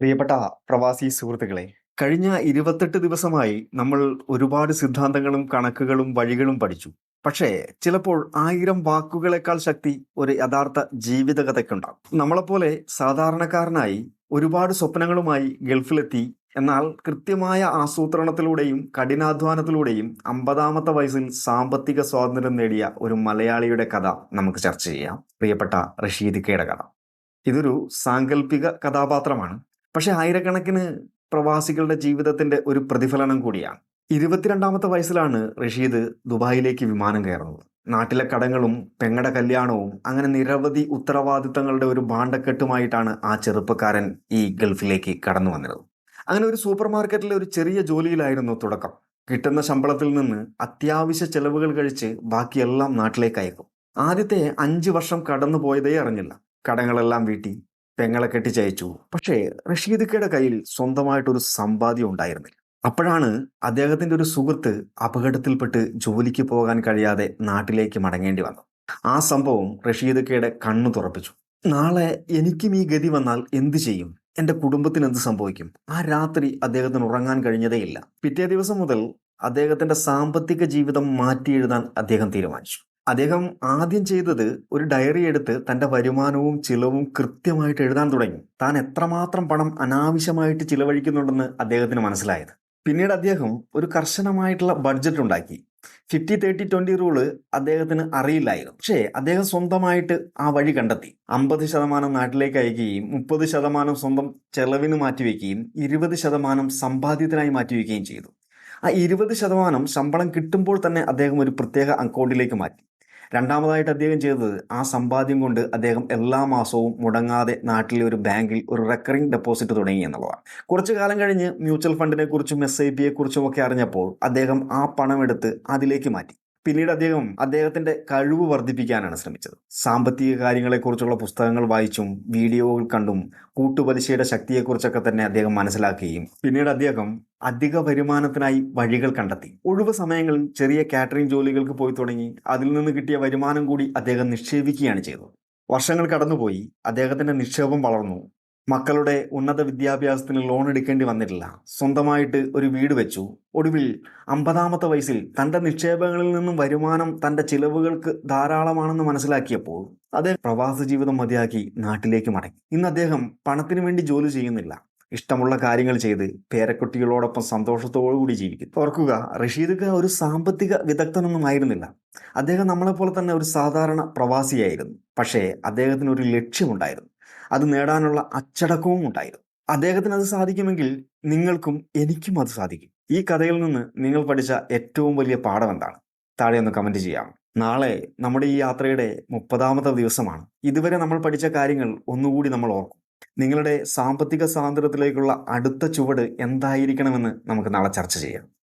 പ്രിയപ്പെട്ട പ്രവാസി സുഹൃത്തുക്കളെ കഴിഞ്ഞ ഇരുപത്തെട്ട് ദിവസമായി നമ്മൾ ഒരുപാട് സിദ്ധാന്തങ്ങളും കണക്കുകളും വഴികളും പഠിച്ചു. പക്ഷേ ചിലപ്പോൾ ആയിരം വാക്കുകളെക്കാൾ ശക്തി ഒരു യഥാർത്ഥ ജീവിതകഥയ്ക്കുണ്ടാകും. നമ്മളെപ്പോലെ സാധാരണക്കാരനായി ഒരുപാട് സ്വപ്നങ്ങളുമായി ഗൾഫിലെത്തി എന്നാൽ കൃത്യമായ ആസൂത്രണത്തിലൂടെയും കഠിനാധ്വാനത്തിലൂടെയും അമ്പതാമത്തെ വയസ്സിൽ സാമ്പത്തിക സ്വാതന്ത്ര്യം നേടിയ ഒരു മലയാളിയുടെ കഥ നമുക്ക് ചർച്ച ചെയ്യാം. പ്രിയപ്പെട്ട റഷീദിക്കയുടെ കഥ ഇതൊരു സാങ്കല്പിക കഥാപാത്രമാണ്. പക്ഷെ ആയിരക്കണക്കിന് പ്രവാസികളുടെ ജീവിതത്തിന്റെ ഒരു പ്രതിഫലനം കൂടിയാണ്. ഇരുപത്തിരണ്ടാമത്തെ വയസ്സിലാണ് റഷീദ് ദുബായിലേക്ക് വിമാനം കയറുന്നത്. നാട്ടിലെ കടങ്ങളും പെങ്ങടെ കല്യാണവും അങ്ങനെ നിരവധി ഉത്തരവാദിത്തങ്ങളുടെ ഒരു ഭാണ്ഡക്കെട്ടുമായിട്ടാണ് ആ ചെറുപ്പക്കാരൻ ഈ ഗൾഫിലേക്ക് കടന്നു വന്നിരുന്നത് അങ്ങനെ ഒരു സൂപ്പർ മാർക്കറ്റിലെ ഒരു ചെറിയ ജോലിയിലായിരുന്നു തുടക്കം. കിട്ടുന്ന ശമ്പളത്തിൽ നിന്ന് അത്യാവശ്യ ചെലവുകൾ കഴിച്ച് ബാക്കിയെല്ലാം നാട്ടിലേക്ക് അയക്കും ആദ്യത്തെ അഞ്ച് വർഷം കടന്നു പോയതേ അറിഞ്ഞില്ല. കടങ്ങളെല്ലാം വീട്ടി. പെങ്ങളെ കെട്ടിച്ചയച്ചു. പക്ഷേ റഷീദിക്കയുടെ കയ്യിൽ സ്വന്തമായിട്ടൊരു സമ്പാദ്യം ഉണ്ടായിരുന്നില്ല. അപ്പോഴാണ് അദ്ദേഹത്തിന്റെ ഒരു സുഹൃത്ത് അപകടത്തിൽപ്പെട്ട് ജോലിക്ക് പോകാൻ കഴിയാതെ നാട്ടിലേക്ക് മടങ്ങേണ്ടി വന്നത്. ആ സംഭവം റഷീദക്കയുടെ കണ്ണു തുറപ്പിച്ചു. നാളെ എനിക്കും ഈ ഗതി വന്നാൽ എന്തു ചെയ്യും? എന്റെ കുടുംബത്തിന് എന്ത് സംഭവിക്കും? ആ രാത്രി അദ്ദേഹത്തിന് ഉറങ്ങാൻ കഴിഞ്ഞതേയില്ല. പിറ്റേ ദിവസം മുതൽ അദ്ദേഹത്തിന്റെ സാമ്പത്തിക ജീവിതം മാറ്റി എഴുതാൻ അദ്ദേഹം തീരുമാനിച്ചു. അദ്ദേഹം ആദ്യം ചെയ്തത് ഒരു ഡയറി എടുത്ത് തന്റെ വരുമാനവും ചിലവും കൃത്യമായിട്ട് എഴുതാൻ തുടങ്ങി. താൻ എത്രമാത്രം പണം അനാവശ്യമായിട്ട് ചിലവഴിക്കുന്നുണ്ടെന്ന് അദ്ദേഹത്തിന് മനസ്സിലായത്. പിന്നീട് അദ്ദേഹം ഒരു കർശനമായിട്ടുള്ള ബഡ്ജറ്റ് ഉണ്ടാക്കി. ഫിഫ്റ്റി തേർട്ടി ട്വന്റി റൂൾ അദ്ദേഹത്തിന് അറിയില്ലായിരുന്നു. പക്ഷേ അദ്ദേഹം സ്വന്തമായിട്ട് ആ വഴി കണ്ടെത്തി. അമ്പത് ശതമാനം നാട്ടിലേക്ക് അയക്കുകയും മുപ്പത് ശതമാനം സ്വന്തം ചെലവിന് മാറ്റിവെക്കുകയും ഇരുപത് ശതമാനം സമ്പാദ്യത്തിനായി മാറ്റിവെക്കുകയും ചെയ്തു. ആ ഇരുപത് ശതമാനം ശമ്പളം കിട്ടുമ്പോൾ തന്നെ അദ്ദേഹം ഒരു പ്രത്യേക അക്കൗണ്ടിലേക്ക് മാറ്റി. രണ്ടാമതായിട്ട് അദ്ദേഹം ചെയ്തത് ആ സമ്പാദ്യം കൊണ്ട് അദ്ദേഹം എല്ലാ മാസവും മുടങ്ങാതെ നാട്ടിലെ ഒരു ബാങ്കിൽ ഒരു റെക്കറിംഗ് ഡെപ്പോസിറ്റ് തുടങ്ങി എന്നുള്ളതാണ്. കുറച്ചു കാലം കഴിഞ്ഞ് മ്യൂച്വൽ ഫണ്ടിനെ കുറിച്ചും എസ് ഐ പിയെ കുറിച്ചും ഒക്കെ അറിഞ്ഞപ്പോൾ അദ്ദേഹം ആ പണം എടുത്ത് അതിലേക്ക് മാറ്റി. പിന്നീട് അദ്ദേഹം അദ്ദേഹത്തിന്റെ കഴിവ് വർദ്ധിപ്പിക്കാനാണ് ശ്രമിച്ചത്. സാമ്പത്തിക കാര്യങ്ങളെക്കുറിച്ചുള്ള പുസ്തകങ്ങൾ വായിച്ചും വീഡിയോകൾ കണ്ടും കൂട്ടുപലിശയുടെ ശക്തിയെക്കുറിച്ചൊക്കെ തന്നെ അദ്ദേഹം മനസ്സിലാക്കുകയും പിന്നീട് അദ്ദേഹം അധിക വരുമാനത്തിനായി വഴികൾ കണ്ടെത്തി. ഒഴിവ് സമയങ്ങളിൽ ചെറിയ കാറ്ററിംഗ് ജോലികൾക്ക് പോയി തുടങ്ങി. അതിൽ നിന്ന് കിട്ടിയ വരുമാനം കൂടി അദ്ദേഹം നിക്ഷേപിക്കുകയാണ് ചെയ്തത്. വർഷങ്ങൾ കടന്നുപോയി. അദ്ദേഹത്തിന്റെ നിക്ഷേപം വളർന്നു. മക്കളുടെ ഉന്നത വിദ്യാഭ്യാസത്തിന് ലോൺ എടുക്കേണ്ടി വന്നിട്ടില്ല. സ്വന്തമായിട്ട് ഒരു വീട് വെച്ചു. ഒടുവിൽ അമ്പതാമത്തെ വയസ്സിൽ തന്റെ നിക്ഷേപങ്ങളിൽ നിന്നും വരുമാനം തന്റെ ചിലവുകൾക്ക് ധാരാളമാണെന്ന് മനസ്സിലാക്കിയപ്പോൾ അദ്ദേഹം പ്രവാസ ജീവിതം മതിയാക്കി നാട്ടിലേക്ക് മടങ്ങി. ഇന്ന് അദ്ദേഹം പണത്തിനു വേണ്ടി ജോലി ചെയ്യുന്നില്ല. ഇഷ്ടമുള്ള കാര്യങ്ങൾ ചെയ്ത് പേരക്കുട്ടികളോടൊപ്പം സന്തോഷത്തോടു കൂടി ജീവിക്കും. ഓർക്കുക റഷീദ് ഒരു സാമ്പത്തിക വിദഗ്ധനൊന്നും ആയിരുന്നില്ല. അദ്ദേഹം നമ്മളെപ്പോലെ തന്നെ ഒരു സാധാരണ പ്രവാസിയായിരുന്നു. പക്ഷേ അദ്ദേഹത്തിന് ഒരു ലക്ഷ്യമുണ്ടായിരുന്നു. അത് നേടാനുള്ള അച്ചടക്കവും ഉണ്ടായിരുന്നു. അദ്ദേഹത്തിന് അത് സാധിക്കുമെങ്കിൽ നിങ്ങൾക്കും എനിക്കും അത് സാധിക്കും. ഈ കഥയിൽ നിന്ന് നിങ്ങൾ പഠിച്ച ഏറ്റവും വലിയ പാഠം എന്താണ്? താഴെ ഒന്ന് കമന്റ് ചെയ്യാം. നാളെ നമ്മുടെ ഈ യാത്രയുടെ മുപ്പതാമത്തെ ദിവസമാണ്. ഇതുവരെ നമ്മൾ പഠിച്ച കാര്യങ്ങൾ ഒന്നുകൂടി നമ്മൾ ഓർക്കും. നിങ്ങളുടെ സാമ്പത്തിക സ്വാതന്ത്ര്യത്തിലേക്കുള്ള അടുത്ത ചുവട് എന്തായിരിക്കണമെന്ന് നമുക്ക് നാളെ ചർച്ച ചെയ്യാം.